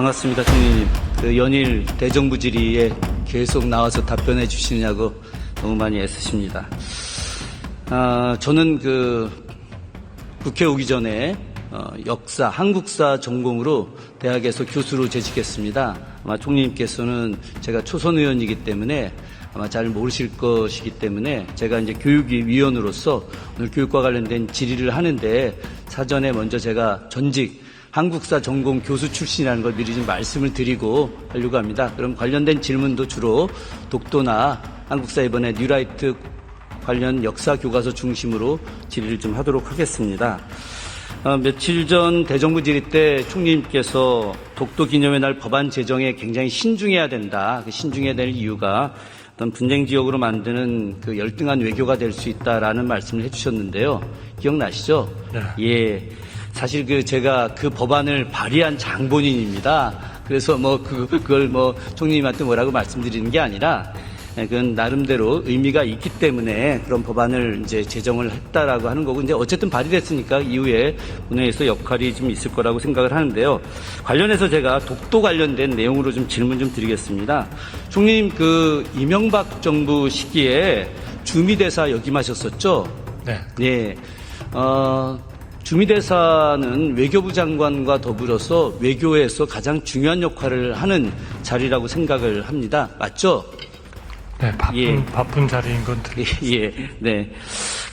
반갑습니다, 총리님. 그 연일 대정부 질의에 계속 나와서 답변해 주시느냐고 너무 많이 애쓰십니다. 아, 저는 그 국회 오기 전에 어, 역사, 한국사 전공으로 대학에서 교수로 재직했습니다. 아마 총리님께서는 제가 초선 의원이기 때문에 아마 잘 모르실 것이기 때문에 제가 이제 교육위 위원으로서 오늘 교육과 관련된 질의를 하는데 사전에 먼저 제가 전직 한국사 전공 교수 출신이라는 걸 미리 좀 말씀을 드리고 하려고 합니다. 그럼 관련된 질문도 주로 독도나 한국사 이번에 뉴라이트 관련 역사 교과서 중심으로 질의를 좀 하도록 하겠습니다. 어, 며칠 전 대정부 질의 때 총리님께서 독도 기념의 날 법안 제정에 굉장히 신중해야 된다. 그 신중해야 될 이유가 어떤 분쟁 지역으로 만드는 그 열등한 외교가 될 수 있다라는 말씀을 해주셨는데요. 기억나시죠? 네. 예. 사실 그 제가 그 법안을 발의한 장본인입니다. 그래서 뭐 그, 그걸 뭐 총리님한테 뭐라고 말씀드리는 게 아니라 예, 그건 나름대로 의미가 있기 때문에 그런 법안을 이제 제정을 했다라고 하는 거고 이제 어쨌든 발의됐으니까 이후에 본회의에서 역할이 좀 있을 거라고 생각을 하는데요. 관련해서 제가 독도 관련된 내용으로 좀 질문 좀 드리겠습니다. 총리님 그 이명박 정부 시기에 주미대사 역임하셨었죠? 네. 네. 어, 주미대사는 외교부 장관과 더불어서 외교에서 가장 중요한 역할을 하는 자리라고 생각을 합니다. 맞죠? 네, 바쁜, 예. 바쁜 자리인 건 들, 예, 네.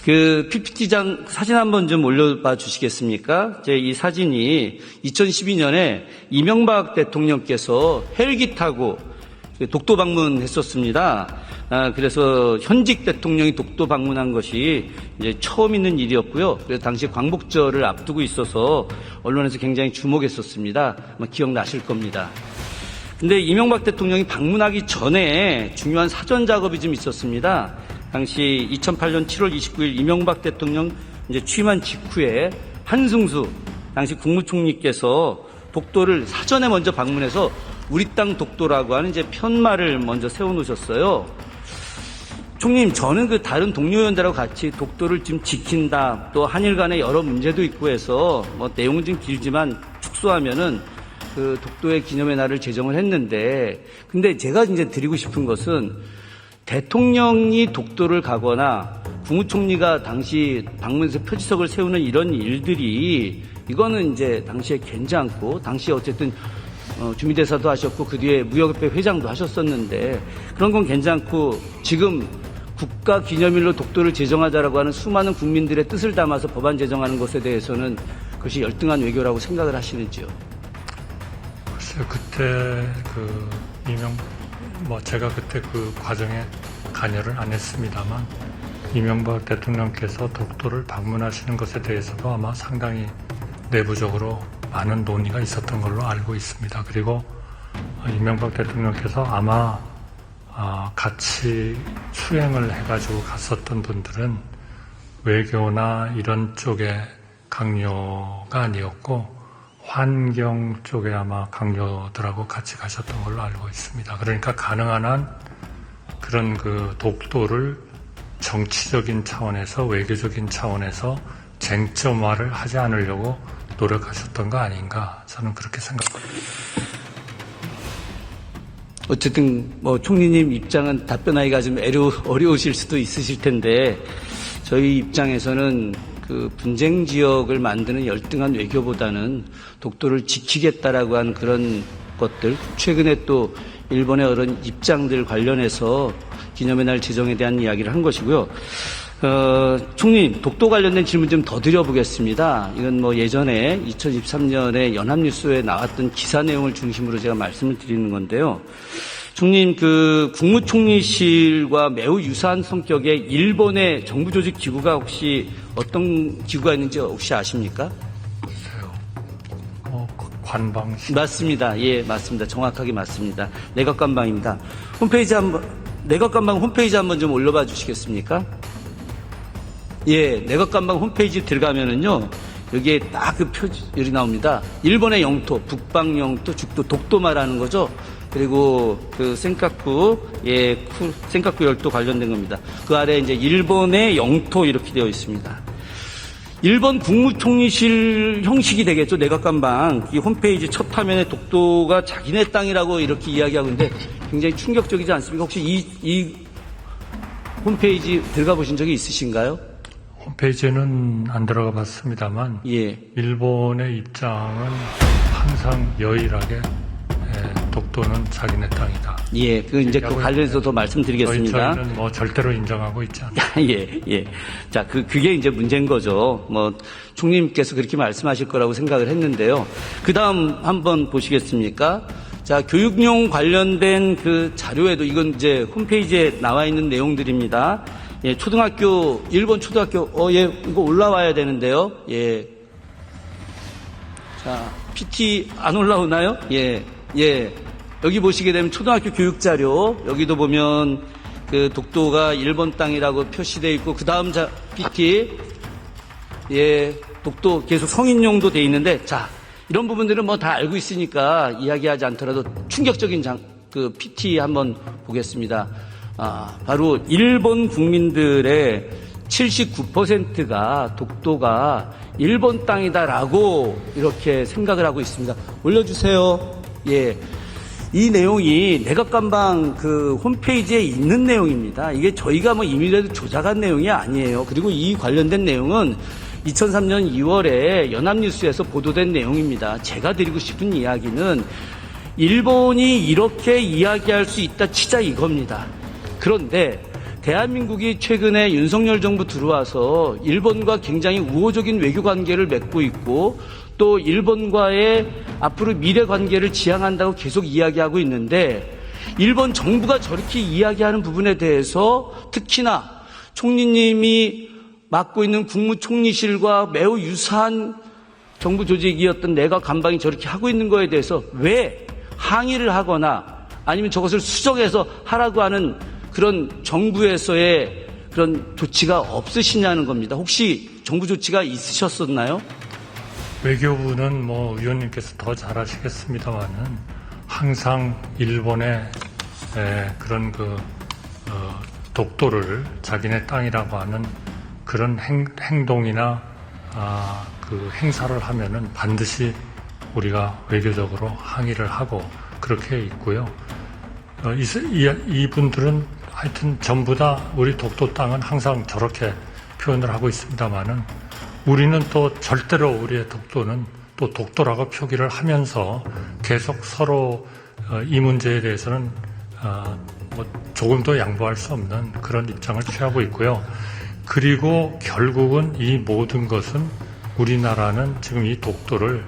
그 PPT장 사진 한번 좀 올려봐 주시겠습니까? 제 이 사진이 2012년에 이명박 대통령께서 헬기 타고 독도 방문했었습니다. 아, 그래서 현직 대통령이 독도 방문한 것이 이제 처음 있는 일이었고요. 그래서 당시 광복절을 앞두고 있어서 언론에서 굉장히 주목했었습니다. 기억나실 겁니다. 근데 이명박 대통령이 방문하기 전에 중요한 사전 작업이 좀 있었습니다. 당시 2008년 7월 29일 이명박 대통령 이제 취임한 직후에 한승수 당시 국무총리께서 독도를 사전에 먼저 방문해서 우리 땅 독도라고 하는 이제 편말을 먼저 세워놓으셨어요. 총님, 저는 그 다른 동료 의원들하고 같이 독도를 지금 지킨다, 또 한일 간에 여러 문제도 있고 해서 뭐 내용은 좀 길지만 축소하면은 그 독도의 기념의 날을 제정을 했는데, 근데 제가 이제 드리고 싶은 것은 대통령이 독도를 가거나 국무총리가 당시 방문해서 표지석을 세우는 이런 일들이 이거는 이제 당시에 괜찮고 당시에 어쨌든 어, 주미대사도 하셨고 그 뒤에 무역협회 회장도 하셨었는데 그런 건 괜찮고 지금 국가 기념일로 독도를 제정하자라고 하는 수많은 국민들의 뜻을 담아서 법안 제정하는 것에 대해서는 그것이 열등한 외교라고 생각을 하시는지요? 글쎄요, 그때 그 이명, 뭐 제가 그때 그 과정에 관여를 안 했습니다만 이명박 대통령께서 독도를 방문하시는 것에 대해서도 아마 상당히 내부적으로 많은 논의가 있었던 걸로 알고 있습니다. 그리고 이명박 대통령께서 아마 아, 같이 수행을 해가지고 갔었던 분들은 외교나 이런 쪽에 강요가 아니었고 환경 쪽에 아마 강요들하고 같이 가셨던 걸로 알고 있습니다. 그러니까 가능한 한 그런 그 독도를 정치적인 차원에서 외교적인 차원에서 쟁점화를 하지 않으려고 노력하셨던 거 아닌가 저는 그렇게 생각합니다. 어쨌든 뭐 총리님 입장은 답변하기가 좀 어려, 어려우실 수도 있으실 텐데 저희 입장에서는 그 분쟁 지역을 만드는 열등한 외교보다는 독도를 지키겠다라고 하는 그런 것들 최근에 또 일본의 어떤 입장들 관련해서 기념의 날 제정에 대한 이야기를 한 것이고요. 어, 총리, 독도 관련된 질문 좀 더 드려보겠습니다. 이건 뭐 예전에 2023년에 연합뉴스에 나왔던 기사 내용을 중심으로 제가 말씀을 드리는 건데요. 총님, 그 국무총리실과 매우 유사한 성격의 일본의 정부 조직 기구가 혹시 어떤 기구가 있는지 혹시 아십니까? 어, 관방시 맞습니다. 예, 맞습니다. 정확하게 맞습니다. 내각관방입니다. 홈페이지 한번, 내각관방 홈페이지 한번 좀 올려봐 주시겠습니까? 예, 내각관방 홈페이지 들어가면은요, 여기에 딱 그 표지 나옵니다. 일본의 영토, 북방 영토, 죽도, 독도 말하는 거죠. 그리고 그 센카쿠, 예, 쿠, 센카쿠 열도 관련된 겁니다. 그 아래 이제 일본의 영토 이렇게 되어 있습니다. 일본 국무총리실 형식이 되겠죠. 내각감방. 이 홈페이지 첫 화면에 독도가 자기네 땅이라고 이렇게 이야기하고 있는데 굉장히 충격적이지 않습니까? 혹시 이, 이 홈페이지 들어가 보신 적이 있으신가요? 홈페이지는 안 들어가 봤습니다만 예. 일본의 입장은 항상 여일하게 에, 독도는 자기네 땅이다. 예. 그 이제 그 얘기하고 관련해서 더 저희, 말씀드리겠습니다. 저희는 뭐 절대로 인정하고 있지 않다. 예, 예. 자, 그, 그게 이제 문제인 거죠. 뭐, 총리님께서 그렇게 말씀하실 거라고 생각을 했는데요. 그 다음 한번 보시겠습니까? 자, 교육용 관련된 그 자료에도 이건 이제 홈페이지에 나와 있는 내용들입니다. 예, 초등학교, 일본 초등학교, 어, 예, 이거 올라와야 되는데요. 예. 자, PT 안 올라오나요? 예, 예. 여기 보시게 되면 초등학교 교육 자료, 여기도 보면 그 독도가 일본 땅이라고 표시되어 있고, 그 다음 자, PT, 예, 독도 계속 성인용도 돼 있는데, 자, 이런 부분들은 뭐 다 알고 있으니까 이야기하지 않더라도 충격적인 장, 그 PT 한번 보겠습니다. 아, 바로 일본 국민들의 79%가 독도가 일본 땅이다라고 이렇게 생각을 하고 있습니다. 올려주세요. 예. 이 내용이 내각감방 그 홈페이지에 있는 내용입니다. 이게 저희가 뭐 임의라도 조작한 내용이 아니에요. 그리고 이 관련된 내용은 2003년 2월에 연합뉴스에서 보도된 내용입니다. 제가 드리고 싶은 이야기는 일본이 이렇게 이야기할 수 있다 치자 이겁니다. 그런데 대한민국이 최근에 윤석열 정부 들어와서 일본과 굉장히 우호적인 외교 관계를 맺고 있고 또 일본과의 앞으로 미래 관계를 지향한다고 계속 이야기하고 있는데 일본 정부가 저렇게 이야기하는 부분에 대해서 특히나 총리님이 맡고 있는 국무총리실과 매우 유사한 정부 조직이었던 내각 감방이 저렇게 하고 있는 거에 대해서 왜 항의를 하거나 아니면 저것을 수정해서 하라고 하는 그런 정부에서의 그런 조치가 없으시냐는 겁니다. 혹시 정부 조치가 있으셨었나요? 외교부는 뭐 위원님께서 더 잘하시겠습니다만은 항상 일본의 에, 그런 그 어, 독도를 자기네 땅이라고 하는 그런 행, 행동이나 아, 그 행사를 하면은 반드시 우리가 외교적으로 항의를 하고 그렇게 있고요. 어, 이, 이, 이분들은 하여튼 전부 다 우리 독도 땅은 항상 저렇게 표현을 하고 있습니다만은 우리는 또 절대로 우리의 독도는 또 독도라고 표기를 하면서 계속 서로 어, 이 문제에 대해서는 어, 뭐 조금도 양보할 수 없는 그런 입장을 취하고 있고요. 그리고 결국은 이 모든 것은 우리나라는 지금 이 독도를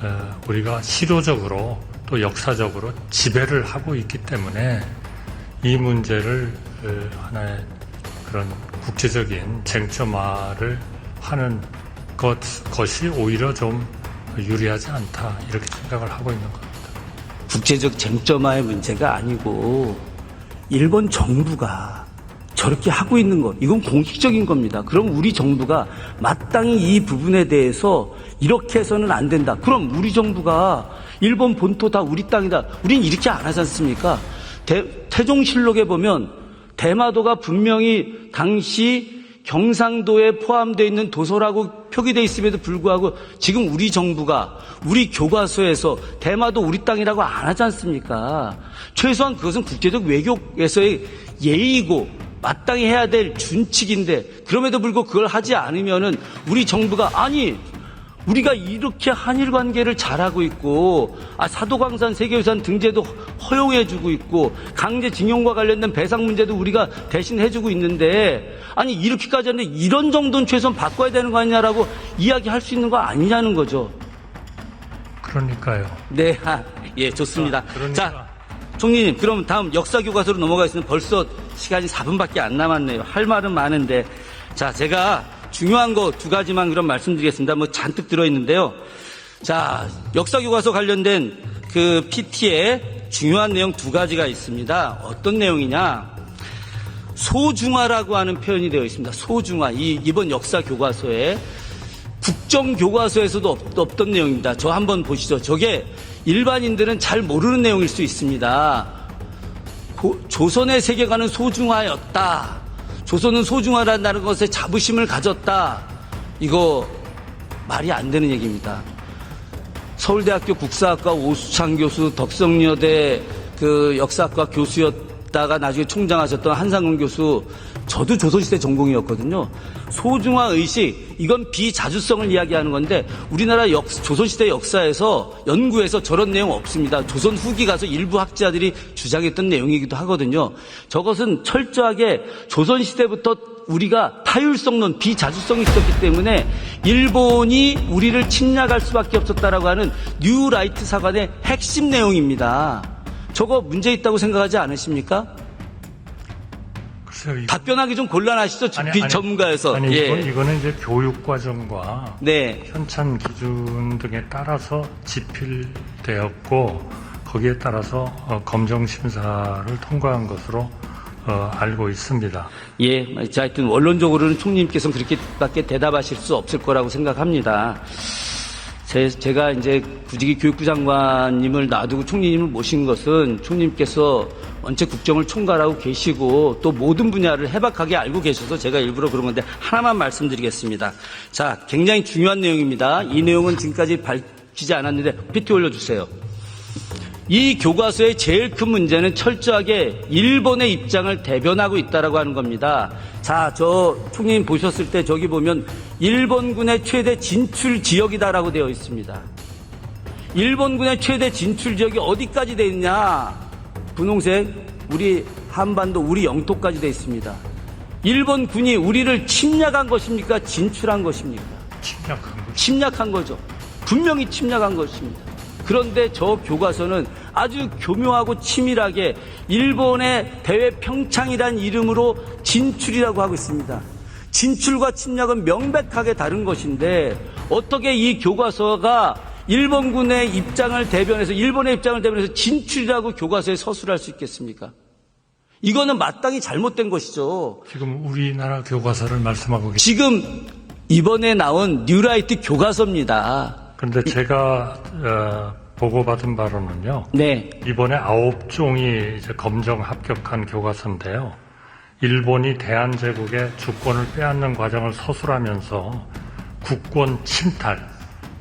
어, 우리가 실효적으로 또 역사적으로 지배를 하고 있기 때문에 이 문제를 어, 하나의 그런 국제적인 쟁점화를 하는 것, 것이 오히려 좀 유리하지 않다 이렇게 생각을 하고 있는 겁니다. 국제적 쟁점화의 문제가 아니고 일본 정부가 저렇게 하고 있는 것 이건 공식적인 겁니다. 그럼 우리 정부가 마땅히 이 부분에 대해서 이렇게 해서는 안 된다. 그럼 우리 정부가 일본 본토 다 우리 땅이다. 우린 이렇게 안 하지 않습니까? 대, 태종실록에 보면 대마도가 분명히 당시 경상도에 포함되어 있는 도서라고 표기되어 있음에도 불구하고 지금 우리 정부가 우리 교과서에서 대마도 우리 땅이라고 안 하지 않습니까? 최소한 그것은 국제적 외교에서의 예의이고 마땅히 해야 될 준칙인데 그럼에도 불구하고 그걸 하지 않으면은 우리 정부가 아니 우리가 이렇게 한일 관계를 잘하고 있고 아 사도광산 세계유산 등재도 허용해주고 있고 강제징용과 관련된 배상 문제도 우리가 대신 해주고 있는데 아니 이렇게까지 하는데 이런 정도는 최소한 바꿔야 되는 거 아니냐라고 이야기할 수 있는 거 아니냐는 거죠. 그러니까요. 네, 아, 예, 좋습니다. 그러니까. 자, 총리님, 그럼 다음 역사 교과서로 넘어가겠습니다. 벌써 시간이 4분밖에 안 남았네요. 할 말은 많은데, 자, 제가 중요한 거 두 가지만 그럼 말씀드리겠습니다. 뭐 잔뜩 들어있는데요. 자, 역사 교과서 관련된 그 PT에 중요한 내용 두 가지가 있습니다. 어떤 내용이냐? 소중화라고 하는 표현이 되어 있습니다. 소중화. 이 이번 역사 교과서에 국정교과서에서도 없, 없던 내용입니다. 저 한번 보시죠. 저게 일반인들은 잘 모르는 내용일 수 있습니다. 고- 조선의 세계관은 소중하였다. 조선은 소중하다는 것에 자부심을 가졌다. 이거 말이 안 되는 얘기입니다. 서울대학교 국사학과 오수창 교수, 덕성여대 그 역사학과 교수였 다가 나중에 총장하셨던 한상훈 교수, 저도 조선시대 전공이었거든요. 소중화 의식, 이건 비자주성을 이야기하는 건데 우리나라 역, 조선시대 역사에서 연구에서 저런 내용 없습니다. 조선 후기 가서 일부 학자들이 주장했던 내용이기도 하거든요. 저것은 철저하게 조선시대부터 우리가 타율성론, 비자주성이 있었기 때문에 일본이 우리를 침략할 수밖에 없었다라고 하는 뉴라이트 사관의 핵심 내용입니다. 저거 문제 있다고 생각하지 않으십니까? 글쎄요, 이거- 답변하기 좀 곤란하시죠? 아니, 비 아니, 전문가에서. 아니, 예. 이건, 이거는 이제 교육과정과 네. 현찬 기준 등에 따라서 집필되었고 거기에 따라서 어, 검정 심사를 통과한 것으로 어, 알고 있습니다. 예, 자, 하여튼 원론적으로는 총리님께서는 그렇게밖에 대답하실 수 없을 거라고 생각합니다. 제, 제가 이제 구직이 교육부 장관님을 놔두고 총리님을 모신 것은 총리님께서 원체 국정을 총괄하고 계시고 또 모든 분야를 해박하게 알고 계셔서 제가 일부러 그런 건데 하나만 말씀드리겠습니다. 자, 굉장히 중요한 내용입니다. 이 내용은 지금까지 밝히지 않았는데 PT 올려주세요. 이 교과서의 제일 큰 문제는 철저하게 일본의 입장을 대변하고 있다라고 하는 겁니다. 자, 저 총님 보셨을 때 저기 보면 일본군의 최대 진출 지역이다라고 되어 있습니다. 일본군의 최대 진출 지역이 어디까지 돼 있냐? 분홍색 우리 한반도 우리 영토까지 돼 있습니다. 일본 군이 우리를 침략한 것입니까? 진출한 것입니까? 침략한 거. 침략한 거죠. 분명히 침략한 것입니다. 그런데 저 교과서는 아주 교묘하고 치밀하게 일본의 대외 평창이란 이름으로 진출이라고 하고 있습니다. 진출과 침략은 명백하게 다른 것인데 어떻게 이 교과서가 일본군의 입장을 대변해서 일본의 입장을 대변해서 진출이라고 교과서에 서술할 수 있겠습니까? 이거는 마땅히 잘못된 것이죠. 지금 우리나라 교과서를 말씀하고 계십니다. 지금 이번에 나온 뉴라이트 교과서입니다. 그런데 제가 어, 보고받은 바로는요. 네. 이번에 아홉 종이 이제 검정 합격한 교과서인데요. 일본이 대한제국의 주권을 빼앗는 과정을 서술하면서 국권 침탈,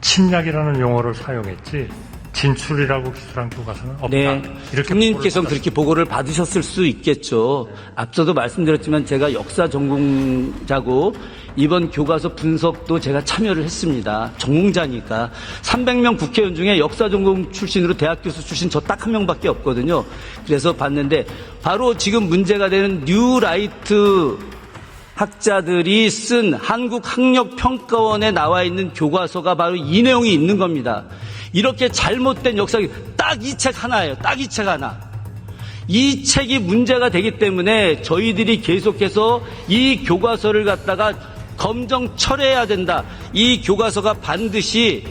침략이라는 용어를 사용했지 진출이라고 기술한 교과서는 없다. 네. 이렇게 총리님께서는 보고를 그렇게 보고를 받으셨을 수 있겠죠. 앞서도 말씀드렸지만 제가 역사 전공자고 이번 교과서 분석도 제가 참여를 했습니다. 전공자니까. 300명 국회의원 중에 역사 전공 출신으로 대학 교수 출신 저 딱 한 명밖에 없거든요. 그래서 봤는데 바로 지금 문제가 되는 뉴라이트 학자들이 쓴 한국학력평가원에 나와 있는 교과서가 바로 이 내용이 있는 겁니다. 이렇게 잘못된 역사, 딱 이 책 하나예요. 딱 이 책 하나. 이 책이 문제가 되기 때문에 저희들이 계속해서 이 교과서를 갖다가 검정 철회해야 된다. 이 교과서가 반드시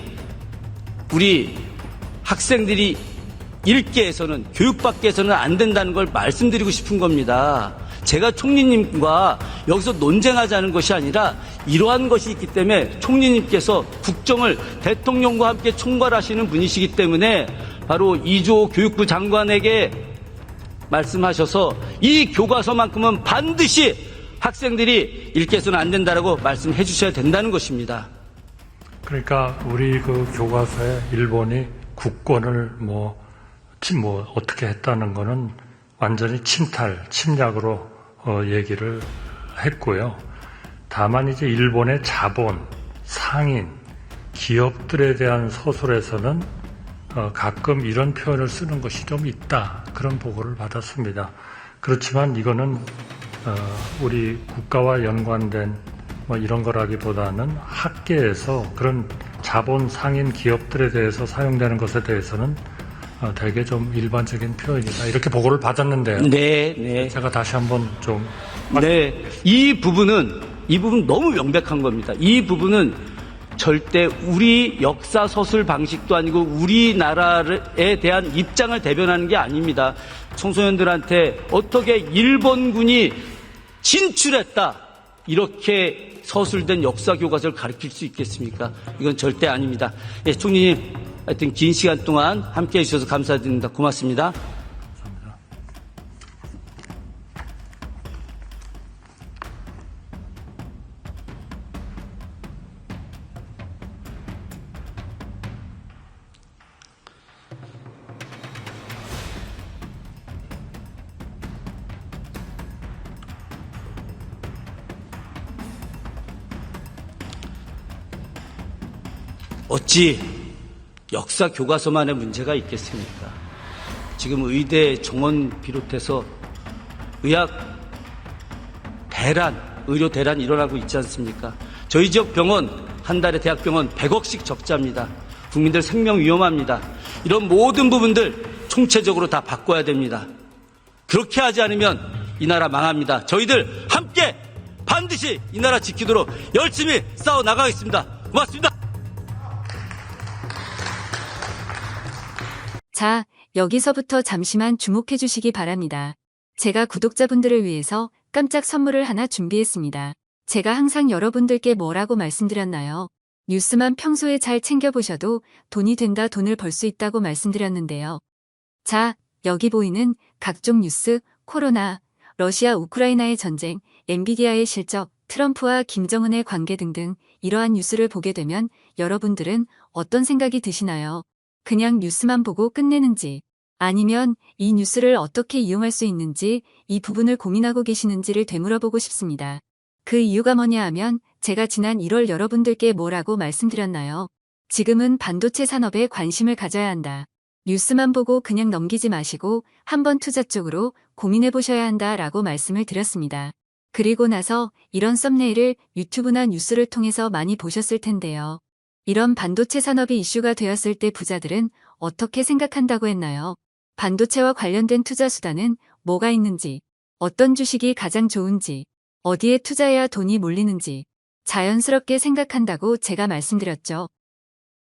우리 학생들이 읽게 해서는 교육받게 해서는 안 된다는 걸 말씀드리고 싶은 겁니다. 제가 총리님과 여기서 논쟁하자는 것이 아니라 이러한 것이 있기 때문에 총리님께서 국정을 대통령과 함께 총괄하시는 분이시기 때문에 바로 이조 교육부 장관에게 말씀하셔서 이 교과서만큼은 반드시 학생들이 읽게 해서는 안 된다라고 말씀해 주셔야 된다는 것입니다. 그러니까 우리 그 교과서에 일본이 국권을 뭐, 침- 뭐 어떻게 했다는 거는 완전히 침탈, 침략으로 어, 얘기를 했고요. 다만 이제 일본의 자본, 상인, 기업들에 대한 서술에서는 어, 가끔 이런 표현을 쓰는 것이 좀 있다. 그런 보고를 받았습니다. 그렇지만 이거는 어, 우리 국가와 연관된 뭐 이런 거라기보다는 학계에서 그런 자본 상인 기업들에 대해서 사용되는 것에 대해서는 어, 되게 좀 일반적인 표현이다. 이렇게 보고를 받았는데요. 네, 네. 제가 다시 한번 좀 네, 이 부분은 이 부분 너무 명백한 겁니다. 이 부분은 절대 우리 역사 서술 방식도 아니고 우리나라에 대한 입장을 대변하는 게 아닙니다. 청소년들한테 어떻게 일본군이 진출했다 이렇게 서술된 역사 교과서를 가르칠 수 있겠습니까? 이건 절대 아닙니다. 예, 총리님, 하여튼 긴 시간 동안 함께 해주셔서 감사드립니다. 고맙습니다. 어찌 역사 교과서만의 문제가 있겠습니까? 지금 의대 정원 비롯해서 의학 대란, 의료 대란 일어나고 있지 않습니까? 저희 지역 병원 한 달에 대학병원 100억씩 적자입니다. 국민들 생명 위험합니다. 이런 모든 부분들 총체적으로 다 바꿔야 됩니다. 그렇게 하지 않으면 이 나라 망합니다. 저희들 함께 반드시 이 나라 지키도록 열심히 싸워 나가겠습니다. 고맙습니다. 자, 여기서부터 잠시만 주목해 주시기 바랍니다. 제가 구독자분들을 위해서 깜짝 선물을 하나 준비했습니다. 제가 항상 여러분들께 뭐라고 말씀드렸나요? 뉴스만 평소에 잘 챙겨보셔도 돈이 된다 돈을 벌 수 있다고 말씀드렸는데요. 자, 여기 보이는 각종 뉴스, 코로나, 러시아 우크라이나의 전쟁, 엔비디아의 실적, 트럼프와 김정은의 관계 등등 이러한 뉴스를 보게 되면 여러분들은 어떤 생각이 드시나요? 그냥 뉴스만 보고 끝내는지 아니면 이 뉴스를 어떻게 이용할 수 있는지 이 부분을 고민하고 계시는지를 되물어보고 싶습니다. 그 이유가 뭐냐 하면 제가 지난 1월 여러분들께 뭐라고 말씀드렸나요? 지금은 반도체 산업에 관심을 가져야 한다. 뉴스만 보고 그냥 넘기지 마시고 한번 투자 쪽으로 고민해 보셔야 한다 라고 말씀을 드렸습니다. 그리고 나서 이런 썸네일을 유튜브나 뉴스를 통해서 많이 보셨을 텐데요. 이런 반도체 산업이 이슈가 되었을 때 부자들은 어떻게 생각한다고 했나요? 반도체와 관련된 투자 수단은 뭐가 있는지, 어떤 주식이 가장 좋은지, 어디에 투자해야 돈이 몰리는지 자연스럽게 생각한다고 제가 말씀드렸죠.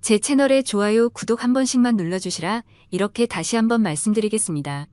제 채널에 좋아요, 구독 한 번씩만 눌러주시라 이렇게 다시 한번 말씀드리겠습니다.